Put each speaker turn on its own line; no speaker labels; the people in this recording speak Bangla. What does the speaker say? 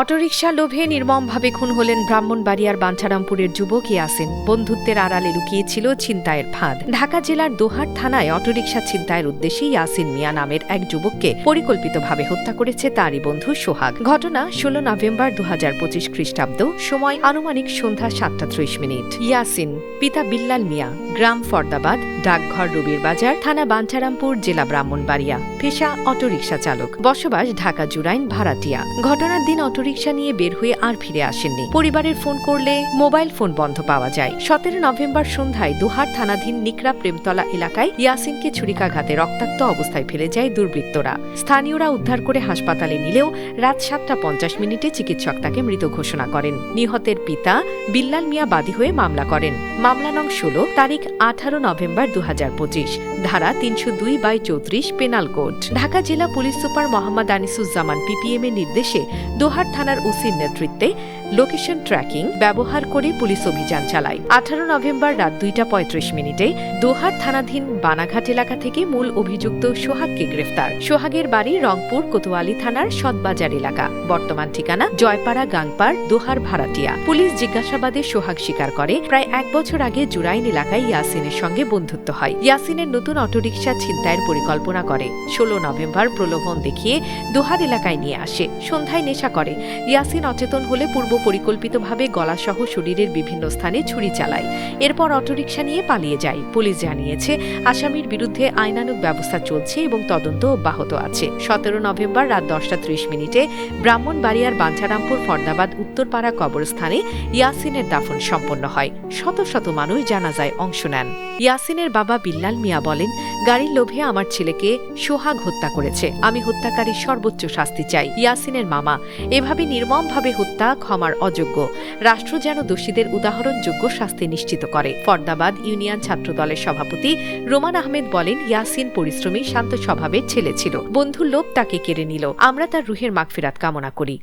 অটোরিকশা লোভে নির্মমভাবে খুন হলেন ব্রাহ্মণবাড়িয়ার বাঞ্ছারামপুরের যুবক ইয়াসিন। বন্ধুত্বের আড়ালে লুকিয়েছিল ছিনতাইয়ের ফাঁদ। ঢাকা জেলার দোহার থানায় অটোরিকশা ছিনতাইয়ের উদ্দেশ্যে ইয়াসিন মিয়া নামের এক যুবককে পরিকল্পিতভাবে হত্যা করেছে তারই বন্ধু সোহাগ। ঘটনা ষোলো নভেম্বর দু হাজার পঁচিশ খ্রিস্টাব্দ, সময় আনুমানিক সন্ধ্যা সাতটা ত্রিশ মিনিট। ইয়াসিন, পিতা বিল্লাল মিয়া, গ্রাম ফর্দাবাদ ডাকঘর রবির বাজার, থানা বাঞ্ছারামপুর, জেলা ব্রাহ্মণবাড়িয়া। পেশা অটোরিকশা চালক। বসবাস ঢাকা জুরাইন, ভাড়াটিয়া। ঘটনার দিন অটোরিকশা নিয়ে বের হয়ে আর ফিরে আসেননি। পরিবারের ফোন করলে মোবাইল ফোন বন্ধ পাওয়া যায়। সতেরো নভেম্বর সন্ধ্যায় দুহার থানাধীন নিকরা প্রেমতলা এলাকায় ইয়াসিনকে ছুরিকাঘাতে রক্তাক্ত অবস্থায় ফেলে যায় দুর্বৃত্তরা। স্থানীয়রা উদ্ধার করে হাসপাতালে নিলেও রাত সাতটা পঞ্চাশ মিনিটে চিকিৎসক তাকে মৃত ঘোষণা করেন। নিহতের পিতা বিল্লাল মিয়া বাদী হয়ে মামলা করেন। মামলা নং ষোলো, তারিখ আঠারো নভেম্বর দু হাজার পঁচিশ, ধারা তিনশো দুই বাই চৌত্রিশ পেনাল কোড। ঢাকা জেলা police super Mohammad Anisuzzaman PPM এর নির্দেশে দোহার থানার ওসির নেতৃত্বে লোকেশন ট্র্যাকিং ব্যবহার করে পুলিশ অভিযান চালায়। আঠারো নভেম্বর রাত দুইটা পঁয়ত্রিশ মিনিটে দোহার থানাধীন বানাঘাট এলাকা থেকে মূল অভিযুক্ত সোহাগকে গ্রেফতার। সোহাগের বাড়ি রংপুর কোতোয়ালি থানার সদবাজার এলাকা। বর্তমান ঠিকানা জয়পাড়া গাংপাড়, দোহার ভাড়াটিয়া। পুলিশ জিজ্ঞাসাবাদে সোহাগ স্বীকার করে, প্রায় এক বছর আগে জুরাইন এলাকায় ইয়াসিনের সঙ্গে বন্ধুত্ব হয়। ইয়াসিনের নতুন অটোরিকশা ছিনতাইয়ের পরিকল্পনা করে। ষোলো নভেম্বর প্রলোভন দেখিয়ে দোহার এলাকায় নিয়ে আসে। সন্ধ্যায় নেশা করে। ইয়াসিন অচেতন হলে পূর্ব পরিকল্পিতভাবে গলাসহ শরীরের বিভিন্ন স্থানে ছুরি চালায়। এরপর অটোরিকশা নিয়ে পালিয়ে যায়। পুলিশ জানিয়েছে, আসামির বিরুদ্ধে আইনানুগ ব্যবস্থা চলছে এবং তদন্ত অব্যাহত আছে। সতেরো নভেম্বর রাত দশটা ত্রিশ মিনিটে ব্রাহ্মণবাড়িয়ার বাঞ্ছারামপুর ফর্দাবাদ উত্তরপাড়া কবরস্থানে ইয়াসিনের দাফন সম্পন্ন হয়। শত শত মানুষ জানাজায় অংশ নেন। ইয়াসিনের বাবা বিল্লাল মিয়া বলেন, গাড়ির লোভে আমার ছেলেকে সোহাগ হত্যা করেছে। আমি হত্যাকারীর সর্বোচ্চ শাস্তি চাই। ইয়াসিনের মামা, এভাবে নির্মমভাবে হত্যা ক্ষমার অযোগ্য। রাষ্ট্র যেন দোষীদের উদাহরণযোগ্য শাস্তি নিশ্চিত করে। ফর্দাবাদ ইউনিয়ন ছাত্র দলের সভাপতি রোমান আহমেদ বলেন, ইয়াসিন পরিশ্রমী, শান্ত স্বভাবের ছেলে ছিল। বন্ধুর লোভ তাকে কেড়ে নিল। আমরা তার রুহের মাগফিরাত কামনা করি।